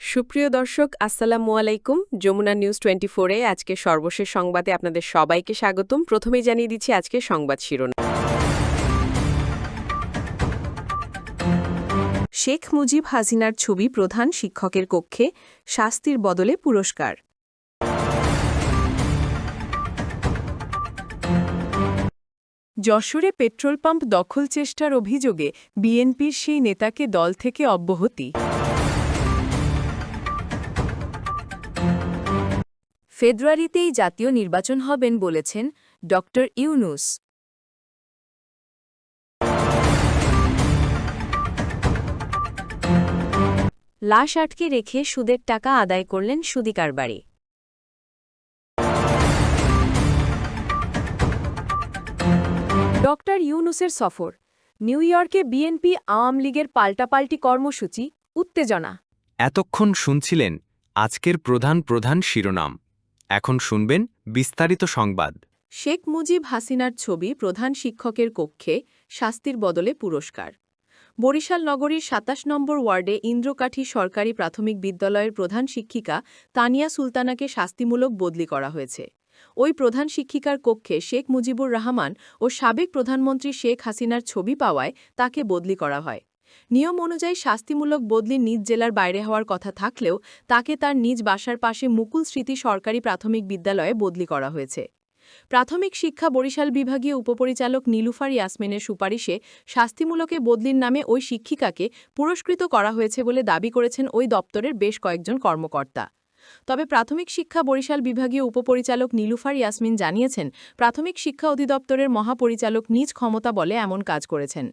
সুপ্রিয় দর্শক, আসসালামু আলাইকুম। যমুনা নিউজ টোয়েন্টি ফোরে আজকে সর্বশেষ সংবাদে আপনাদের সবাইকে স্বাগতম। প্রথমেই জানিয়ে দিচ্ছি আজকে সংবাদ শিরোনাম। শেখ মুজিব হাসিনার ছবি প্রধান শিক্ষকের কক্ষে শাস্তির বদলে পুরস্কার। যশোরে পেট্রোল পাম্প দখল চেষ্টার অভিযোগে বিএনপির সেই নেতাকে দল থেকে অব্যাহতি। ফেব্রুয়ারিতেই জাতীয় নির্বাচন হবেন বলেছেন ড. ইউনুস। লাশ আটকে রেখে সুদের টাকা আদায় করলেন সুদিকার ডক্টর ইউনুসের সফর নিউ ইয়র্কে বিএনপি আওয়ামী লীগের পাল্টাপাল্টি কর্মসূচি উত্তেজনা। এতক্ষণ শুনছিলেন আজকের প্রধান প্রধান শিরোনাম। এখন শুনবেন বিস্তারিত সংবাদ। শেখ মুজিব হাসিনার ছবি প্রধান শিক্ষকের কক্ষে শাস্তির বদলে পুরস্কার। বরিশাল নগরীর ২৭ নম্বর ওয়ার্ডে ইন্দ্রকাঠি সরকারি প্রাথমিক বিদ্যালয়ের প্রধান শিক্ষিকা তানিয়া সুলতানাকে শাস্তিমূলক বদলি করা হয়েছে। ওই প্রধান শিক্ষিকার কক্ষে শেখ মুজিবুর রহমান ও সাবেক প্রধানমন্ত্রী শেখ হাসিনার ছবি পাওয়ায় তাকে বদলি করা হয়। নিয়ম অনুযায়ী শাস্তিমূলক বদলি নিজ জেলার বাইরে হওয়ার কথা থাকলেও তাকে তার নিজ বাসার পাশে মুকুল স্মৃতি সরকারি প্রাথমিক বিদ্যালয়ে বদলি করা হয়েছে। প্রাথমিক শিক্ষা বরিশাল বিভাগীয় উপপরিচালক নীলুফার ইয়াসমিনের সুপারিশে শাস্তিমূলকে বদলির নামে ওই শিক্ষিকাকে পুরস্কৃত করা হয়েছে বলে দাবি করেছেন ওই দপ্তরের বেশ কয়েকজন কর্মকর্তা। তবে প্রাথমিক শিক্ষা বরিশাল বিভাগীয় উপপরিচালক নীলুফার ইয়াসমিন জানিয়েছেন, প্রাথমিক শিক্ষা অধিদপ্তরের মহাপরিচালক নিজ ক্ষমতা বলে এমন কাজ করেছেন।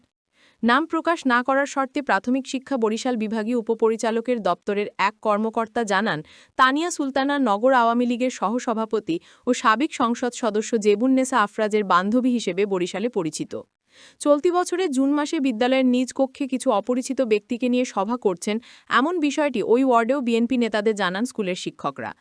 নাম প্রকাশ না করার শর্তে প্রাথমিক শিক্ষা বরিশাল বিভাগীয় উপপরিচালকের দপ্তরের এক কর্মকর্তা জানান, তানিয়া সুলতানা নগর আওয়ামী লীগের সহসভাপতি ও সাবেক সংসদ সদস্য জেবুন্নেসা আফরাজের বান্ধবী হিসেবে বরিশালে পরিচিত। চলতি বছরের জুন মাসে বিদ্যালয়ের নিজ কক্ষে কিছু অপরিচিত ব্যক্তিকে নিয়ে সভা করছেন এমন বিষয়টি ওই ওয়ার্ডেও বিএনপি নেতাদের জানান স্কুলের শিক্ষকরা।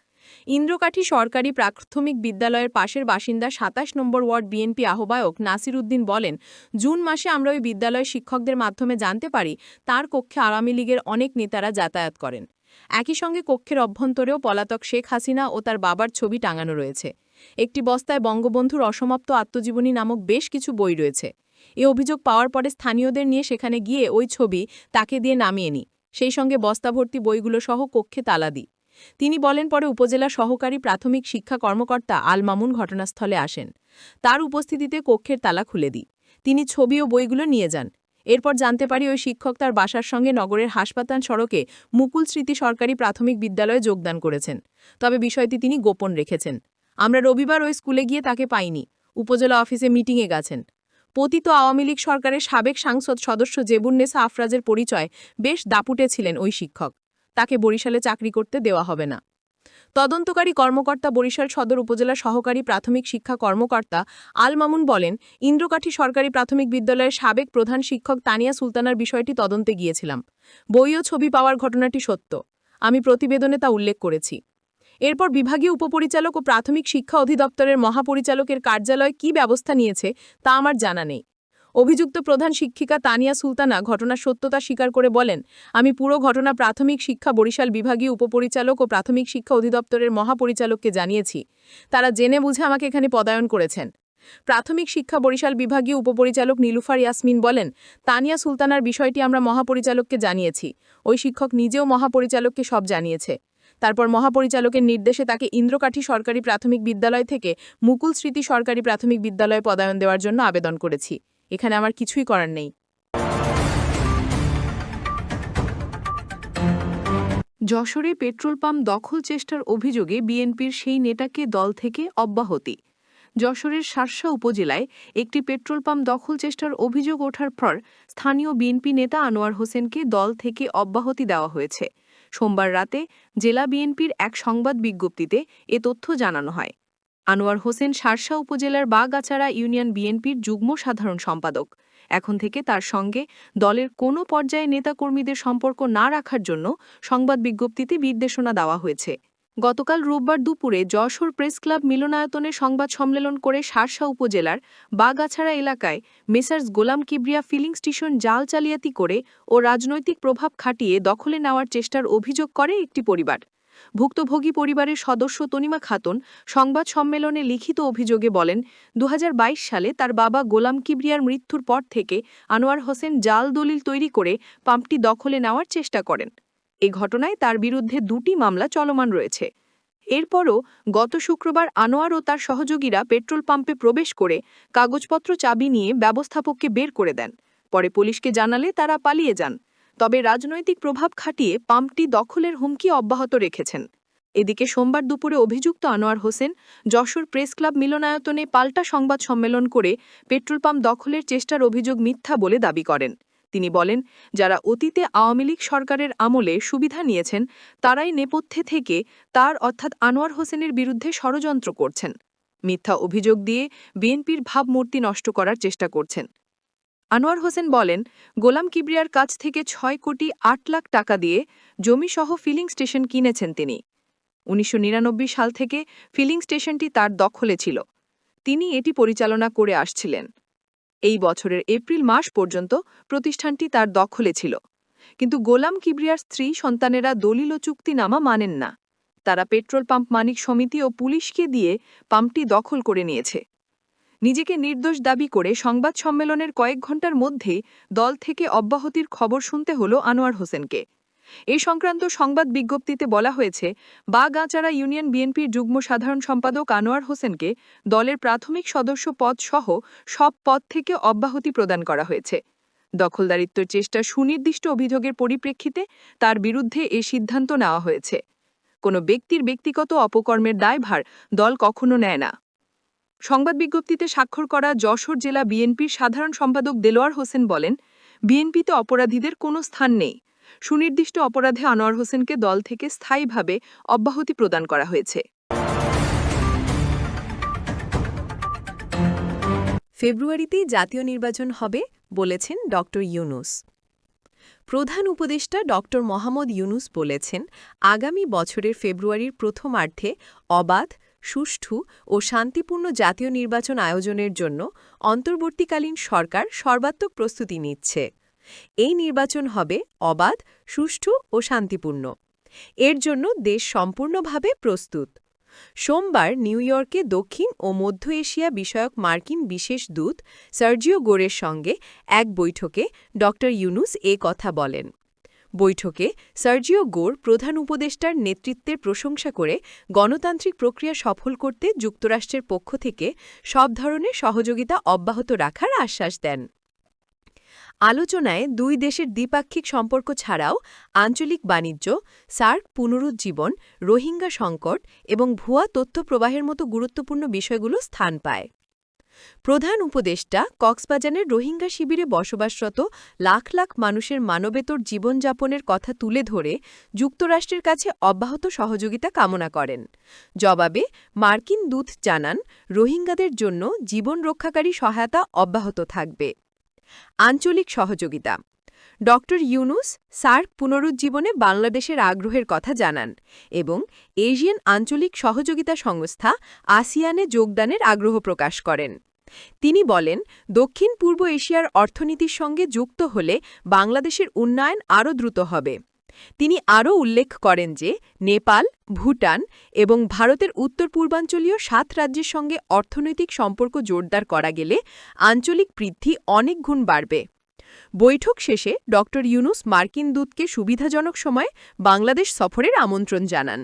ইন্দ্রকাঠি সরকারি প্রাথমিক বিদ্যালয়ের পাশের বাসিন্দা সাতাশ নম্বর ওয়ার্ড বিএনপি আহ্বায়ক নাসির উদ্দিন বলেন, জুন মাসে আমরা ওই বিদ্যালয়ের শিক্ষকদের মাধ্যমে জানতে পারি তার কক্ষে আওয়ামী লীগের অনেক নেতারা যাতায়াত করেন। একই সঙ্গে কক্ষের অভ্যন্তরেও পলাতক শেখ হাসিনা ও তার বাবার ছবি টাঙানো রয়েছে। একটি বস্তায় বঙ্গবন্ধুর অসমাপ্ত আত্মজীবনী নামক বেশ কিছু বই রয়েছে। এ অভিযোগ পাওয়ার পরে স্থানীয়দের নিয়ে সেখানে গিয়ে ওই ছবি তাকে দিয়ে নামিয়ে নি সেই সঙ্গে বস্তাভর্তি বইগুলো সহ কক্ষে তালা দিই। তিনি বলেন, পরে উপজেলা সহকারী প্রাথমিক শিক্ষা কর্মকর্তা আল মামুন ঘটনাস্থলে আসেন। তার উপস্থিতিতে কক্ষের তালা খুলে দিই। তিনি ছবি ও বইগুলো নিয়ে যান। এরপর জানতে পারি ওই শিক্ষক তার বাসার সঙ্গে নগরের হাসপাতাল সড়কে মুকুল স্মৃতি সরকারি প্রাথমিক বিদ্যালয়ে যোগদান করেছেন। তবে বিষয়টি তিনি গোপন রেখেছেন। আমরা রবিবার ওই স্কুলে গিয়ে তাকে পাইনি। উপজেলা অফিসে মিটিংয়ে গেছেন। পতিত আওয়ামী লীগ সরকারের সাবেক সাংসদ সদস্য জেবুন্নেসা আফরাজের পরিচয় বেশ দাপুটে ছিলেন ওই শিক্ষক। তাকে বরিশালে চাকরি করতে দেওয়া হবে না। তদন্তকারী কর্মকর্তা বরিশাল সদর উপজেলা সহকারী প্রাথমিক শিক্ষা কর্মকর্তা আল মামুন বলেন, ইন্দ্রকাঠি সরকারি প্রাথমিক বিদ্যালয়ের সাবেক প্রধান শিক্ষক তানিয়া সুলতানার বিষয়টি তদন্তে গিয়েছিলাম। বইও ছবি পাওয়ার ঘটনাটি সত্য। আমি প্রতিবেদনে তা উল্লেখ করেছি। এরপর বিভাগীয় উপপরিচালক ও প্রাথমিক শিক্ষা অধিদপ্তরের মহাপরিচালকের কার্যালয় কি ব্যবস্থা নিয়েছে তা আমার জানা নেই। অভিযুক্ত প্রধান শিক্ষিকা তানিয়া সুলতানা ঘটনার সত্যতা স্বীকার করে বলেন, আমি পুরো ঘটনা প্রাথমিক শিক্ষা বরিশাল বিভাগীয় উপপরিচালক ও প্রাথমিক শিক্ষা অধিদপ্তরের মহাপরিচালককে জানিয়েছি। তারা জেনে বুঝে আমাকে এখানে পদায়ন করেছেন। প্রাথমিক শিক্ষা বরিশাল বিভাগীয় উপপরিচালক নীলুফার ইয়াসমিন বলেন, তানিয়া সুলতানার বিষয়টি আমরা মহাপরিচালককে জানিয়েছি। ওই শিক্ষক নিজেও মহাপরিচালককে সব জানিয়েছে। তারপর মহাপরিচালকের নির্দেশে তাকে ইন্দ্রকাঠি সরকারি প্রাথমিক বিদ্যালয় থেকে মুকুল স্মৃতি সরকারি প্রাথমিক বিদ্যালয়ে পদায়ন দেওয়ার জন্য আবেদন করেছি। এখানে আমার কিছুই করার নেই। যশোরে পেট্রোল পাম্প দখল চেষ্টার অভিযোগে বিএনপির সেই নেতাকে দল থেকে অব্যাহতি। যশোরের সারসা উপজেলায় একটি পেট্রোল পাম্প দখল চেষ্টার অভিযোগ ওঠার পর স্থানীয় বিএনপি নেতা আনোয়ার হোসেনকে দল থেকে অব্যাহতি দেওয়া হয়েছে। সোমবার রাতে জেলা বিএনপির এক সংবাদ বিজ্ঞপ্তিতে এ তথ্য জানানো হয়। আনোয়ার হোসেন সারসা উপজেলার বাগাছাড়া ইউনিয়ন বিএনপির যুগ্ম সাধারণ সম্পাদক। এখন থেকে তার সঙ্গে দলের কোনো পর্যায়ে নেতাকর্মীদের সম্পর্ক না রাখার জন্য সংবাদ বিজ্ঞপ্তিতে নির্দেশনা দেওয়া হয়েছে। গতকাল রোববার দুপুরে যশোর প্রেস ক্লাব মিলনায়তনে সংবাদ সম্মেলন করে সারসা উপজেলার বাগাছাড়া এলাকায় messrs Golam Kibria filling station জাল চালিয়াতি করে ও রাজনৈতিক প্রভাব খাটিয়ে দখলে নেওয়ার চেষ্টার অভিযোগ করে একটি পরিবার। ভুক্তভোগী পরিবারের সদস্য তনিমা খাতুন সংবাদ সম্মেলনে লিখিত অভিযোগে বলেন দু হাজার বাইশ সালে তার বাবা গোলাম কিবরিয়ার মৃত্যুর পর থেকে আনোয়ার হোসেন জাল দলিল তৈরি করে পাম্পটি দখলে নেওয়ার চেষ্টা করেন। এ ঘটনায় তার বিরুদ্ধে দুটি মামলা চলমান রয়েছে। এরপরও গত শুক্রবার আনোয়ার ও তার সহযোগীরা পেট্রোল পাম্পে প্রবেশ করে কাগজপত্র চাবি নিয়ে ব্যবস্থাপককে বের করে দেন। পরে পুলিশকে জানালে তারা পালিয়ে যান। তবে রাজনৈতিক প্রভাব খাটিয়ে পাম্পটি দখলের হুমকি অব্যাহত রেখেছেন। এদিকে সোমবার দুপুরে অভিযুক্ত আনোয়ার হোসেন যশোর প্রেস ক্লাব মিলনায়তনে পাল্টা সংবাদ সম্মেলন করে পেট্রোল পাম্প দখলের চেষ্টার অভিযোগ মিথ্যা বলে দাবি করেন। তিনি বলেন, যারা অতীতে আওয়ামী লীগ সরকারের আমলে সুবিধা নিয়েছেন, তারাই নেপথ্যে থেকে তার অর্থাৎ আনোয়ার হোসেনের বিরুদ্ধে ষড়যন্ত্র করছেন। মিথ্যা অভিযোগ দিয়ে বিএনপির ভাবমূর্তি নষ্ট করার চেষ্টা করছেন। আনোয়ার হোসেন বলেন, গোলাম কিবরিয়ার কাছ থেকে ছয় কোটি আট লাখ টাকা দিয়ে জমিসহ ফিলিং স্টেশন কিনেছেন তিনি। উনিশশো নিরানব্বই সাল থেকে ফিলিং স্টেশনটি তার দখলে ছিল। তিনি এটি পরিচালনা করে আসছিলেন। এই বছরের এপ্রিল মাস পর্যন্ত প্রতিষ্ঠানটি তার দখলে ছিল। কিন্তু গোলাম কিবরিয়ার স্ত্রী, সন্তানেরা দলিল ও চুক্তিনামা মানেন না। তারা পেট্রোল পাম্প মানিক সমিতি ও পুলিশকে দিয়ে পাম্পটি দখল করে নিয়েছে। নিজেকে নির্দোষ দাবি করে সংবাদ সম্মেলনের কয়েক ঘণ্টার মধ্যেই দল থেকে অব্যাহতির খবর শুনতে হল আনোয়ার হোসেনকে। এই সংক্রান্ত সংবাদ বিজ্ঞপ্তিতে বলা হয়েছে বাগাঁচারা ইউনিয়ন বিএনপির যুগ্ম সাধারণ সম্পাদক আনোয়ার হোসেনকে দলের প্রাথমিক সদস্য পদ সহ সব পদ থেকে অব্যাহতি প্রদান করা হয়েছে। দখলদারিত্বের চেষ্টা সুনির্দিষ্ট অভিযোগের পরিপ্রেক্ষিতে তার বিরুদ্ধে এ সিদ্ধান্ত নেওয়া হয়েছে। কোনো ব্যক্তির ব্যক্তিগত অপকর্মের দায়ভার দল কখনো নেয় না। সংবাদ বিজ্ঞপ্তিতে স্বাক্ষর করা যশোর জেলা বিএনপির সাধারণ সম্পাদক দেলোয়ার হোসেন বলেন, বিএনপিতে অপরাধীদের কোনো স্থান নেই। সুনির্দিষ্ট অপরাধে আনোয়ার হোসেনকে দল থেকে স্থায়ীভাবে অব্যাহতি প্রদান করা হয়েছে। ফেব্রুয়ারিতেই জাতীয় নির্বাচন হবে, বলেছেন ড. ইউনুস। প্রধান উপদেষ্টা ড. মোহাম্মদ ইউনুস বলেছেন, আগামী বছরের ফেব্রুয়ারির প্রথমার্ধে অবাধ, সুষ্ঠু ও শান্তিপূর্ণ জাতীয় নির্বাচন আয়োজনের জন্য অন্তর্বর্তীকালীন সরকার সর্বাত্মক প্রস্তুতি নিচ্ছে। এই নির্বাচন হবে অবাধ, সুষ্ঠু ও শান্তিপূর্ণ। এর জন্য দেশ সম্পূর্ণভাবে প্রস্তুত। সোমবার নিউ ইয়র্কে দক্ষিণ ও মধ্য এশিয়া বিষয়ক মার্কিন বিশেষ দূত সার্জিও গোরের সঙ্গে এক বৈঠকে ড. ইউনুস এ কথা বলেন। বৈঠকে সার্জিও গোর প্রধান উপদেষ্টার নেতৃত্বের প্রশংসা করে গণতান্ত্রিক প্রক্রিয়া সফল করতে যুক্তরাষ্ট্রের পক্ষ থেকে সব ধরনের সহযোগিতা অব্যাহত রাখার আশ্বাস দেন। আলোচনায় দুই দেশের দ্বিপাক্ষিক সম্পর্ক ছাড়াও আঞ্চলিক বাণিজ্য, সার্ক, পুনরুজ্জীবন, রোহিঙ্গা সংকট এবং ভুয়া তথ্য প্রবাহের মতো গুরুত্বপূর্ণ বিষয়গুলো স্থান পায়। প্রধান উপদেষ্টা কক্সবাজারের রোহিঙ্গা শিবিরে বসবাসরত লাখ লাখ মানুষের মানবেতর জীবনযাপনের কথা তুলে ধরে যুক্তরাষ্ট্রের কাছে অব্যাহত সহযোগিতা কামনা করেন। জবাবে মার্কিন দূত জানান, রোহিঙ্গাদের জন্য জীবন রক্ষাকারী সহায়তা অব্যাহত থাকবে। আঞ্চলিক সহযোগিতা। ড ইউনুস সার্ক পুনরুজ্জীবনে বাংলাদেশের আগ্রহের কথা জানান এবং এশিয়ান আঞ্চলিক সহযোগিতা সংস্থা আসিয়ানে যোগদানের আগ্রহ প্রকাশ করেন। তিনি বলেন দক্ষিণ পূর্ব এশিয়ার অর্থনীতির সঙ্গে যুক্ত হলে বাংলাদেশের উন্নয়ন আরও দ্রুত হবে। তিনি আরও উল্লেখ করেন যে নেপাল, ভুটান এবং ভারতের উত্তর পূর্বাঞ্চলীয় সাত রাজ্যের সঙ্গে অর্থনৈতিক সম্পর্ক জোরদার করা গেলে আঞ্চলিক বৃদ্ধি অনেক গুণ বাড়বে। বৈঠক শেষে ড ইউনুস মার্কিন দূতকে সুবিধাজনক সময় বাংলাদেশ সফরের আমন্ত্রণ জানান।